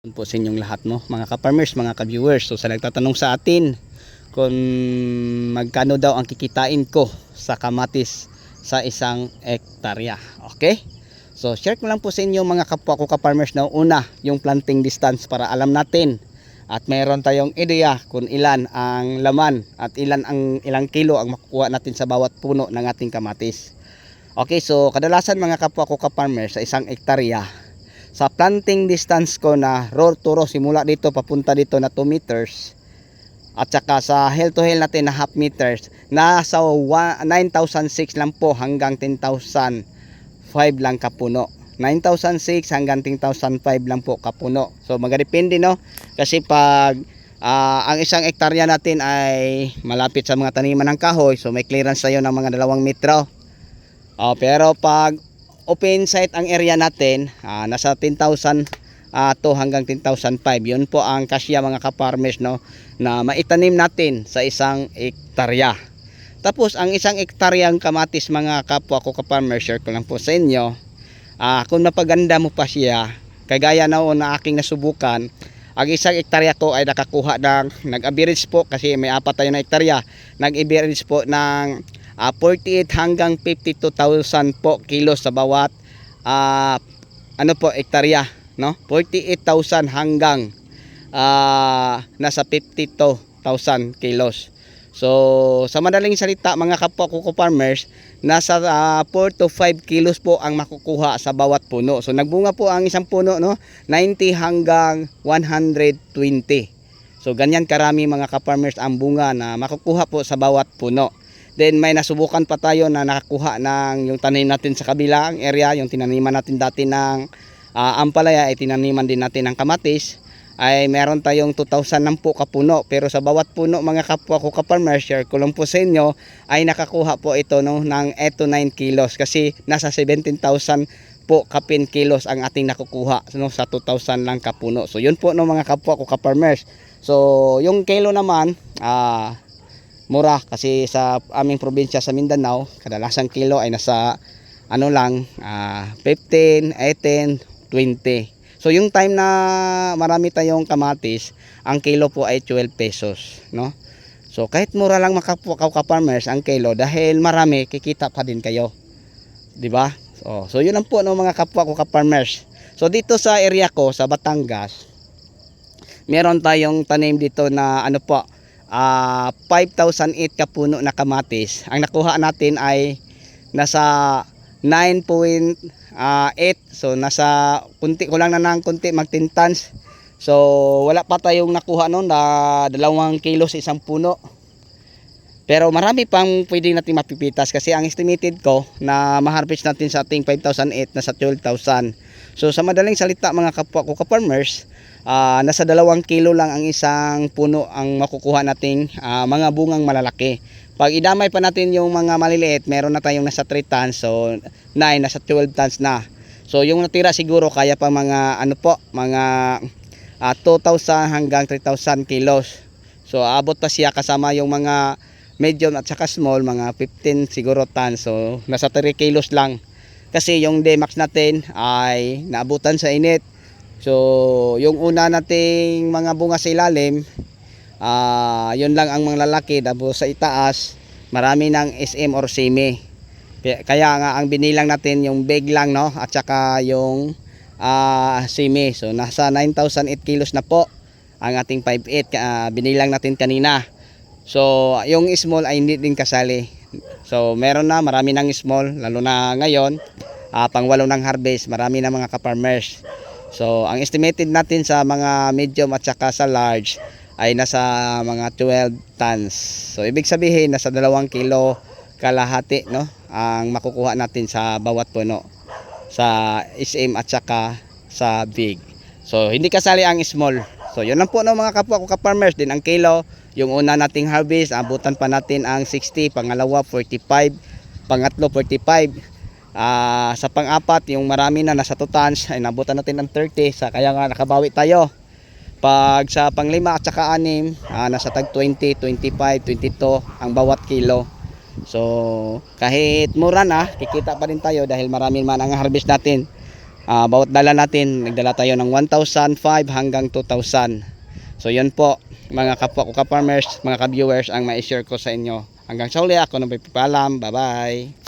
Yun po sa inyong lahat mo, mga ka-farmers, mga ka-viewers. So sa nagtatanong sa atin kung magkano daw ang kikitain ko sa kamatis sa isang ektarya. Okay? So share ko lang po sa inyo mga kapwa ko ka-farmers na una yung planting distance para alam natin at mayroon tayong ideya kung ilan ang laman at ilan ang ilang kilo ang makukuha natin sa bawat puno ng ating kamatis. Okay, so kadalasan mga kapwa ko ka-farmers sa isang ektarya sa planting distance ko na row to row simula dito papunta dito na 2 meters. At saka sa hill to hill natin na half meters nasa wa- 9,006 lang po hanggang 10,005 lang kapuno. 9,006 hanggang 10,005 lang po kapuno. So magdepende no? Kasi pag ah, ang isang ektarya natin ay malapit sa mga taniman ng kahoy so may clearance tayo ng mga dalawang metro. Oh, pero pag open site ang area natin, ah, nasa 10,000 ah, to hanggang 10,005. Yun po ang kasya mga ka-farmers no na maitanim natin sa isang ektarya. Tapos ang isang ektaryang kamatis mga kapwa ko ka-farmers, share ko lang po sa inyo. Ah, kung napaganda mo pa siya, kagaya na na aking nasubukan, ang isang ektarya ko ay nakakuha ng nag-average po kasi may apat tayo na ektarya, nag-average po ng ah, 48 hanggang 52,000 po kilos sa bawat ah, ano po ektarya no? 48,000 hanggang ah, nasa 52,000 kilos. So sa madaling salita mga kapwa ko ko farmers nasa ah, 4 to 5 kilos po ang makukuha sa bawat puno. So nagbunga po ang isang puno no? 90 hanggang 120 so ganyan karami mga ka-farmers ang bunga na makukuha po sa bawat puno Then may nasubukan pa tayo na nakakuha ng yung tanim natin sa kabilang area, yung tinaniman natin dati ng ah, ampalaya ay tinaniman din natin ng kamatis. Ay meron tayong 2,000 lang po kapuno. Pero sa bawat puno mga kapwa ko ka-farmer share ko lang po sa inyo ay nakakuha po ito no, ng 8 to 9 kilos. Kasi nasa 17,000 po kapin kilos ang ating nakukuha no, sa 2,000 lang kapuno. So yun po no mga kapwa ko ka-farmers. So yung kilo naman ah mura kasi sa aming probinsya sa Mindanao kadalasang kilo ay nasa ano lang ah, 15, 18, 20 so yung time na marami tayong kamatis ang kilo po ay 12 pesos no? So kahit mura lang makapwa ka farmers ang kilo dahil marami kikita pa din kayo. Di ba? So, so yun lang po no mga kapwa ko ka farmers so dito sa area ko sa Batangas meron tayong tanim dito na ano po ah 5,008 kapuno na kamatis. Ang nakuha natin ay nasa 9.8 so nasa kunti ko lang na ng kunti mag 10 tons. So wala pa tayong nakuha noon na dalawang kilo sa isang puno. Pero marami pang pwedeng natin mapipitas kasi ang estimated ko na ma-harvest natin sa ating 5,008 na sa 12,000. So sa madaling salita mga kapwa ko ka-farmers, ah, nasa dalawang kilo lang ang isang puno ang makukuha nating ah, mga bungang malalaki. Pag idamay pa natin yung mga maliliit, meron na tayong nasa 3 tons, so 9, nasa 12 tons na. So yung natira siguro kaya pa mga ano po, mga ah, 2,000 hanggang 3,000 kilos. So abot pa siya kasama yung mga medium at saka small, mga 15 siguro tons. So nasa 3 kilos lang. Kasi yung D-Max natin ay naabutan sa init. So, yung una nating mga bunga sa ilalim, ah yun lang ang mga lalaki. Tapos sa itaas, marami ng SM or semi. Kaya nga ang binilang natin yung big lang no at saka yung ah semi. So nasa 9,008 kilos na po ang ating 5.8 ah, binilang natin kanina. So yung small ay hindi din kasali. So meron na marami ng small lalo na ngayon ah, pangwalo ng harvest marami na mga ka-farmers. So ang estimated natin sa mga medium at saka sa large ay nasa mga 12 tons. So ibig sabihin nasa 2 kilo kalahati no ang makukuha natin sa bawat puno sa SM at saka sa big. So hindi kasali ang small. So yun lang po no mga kapwa ko ka-farmers din ang kilo. Yung una nating harvest, abutan pa natin ang 60, pangalawa 45, pangatlo 45. Ah, sa pang-apat, yung marami na nasa 2 tons, ay nabutan natin ng 30, sa kaya nga nakabawi tayo. Pag sa panglima at saka anim, ah, nasa tag 20, 25, 22 ang bawat kilo. So, kahit mura na, kikita pa rin tayo dahil marami man ang harvest natin. Ah, bawat dala natin, nagdala tayo ng 1,005 hanggang 2,000. So yun po, mga kapwa ko ka-farmers, mga ka-viewers, ang ma-share ko sa inyo. Hanggang sa uli ako, nabay papalam. Bye-bye.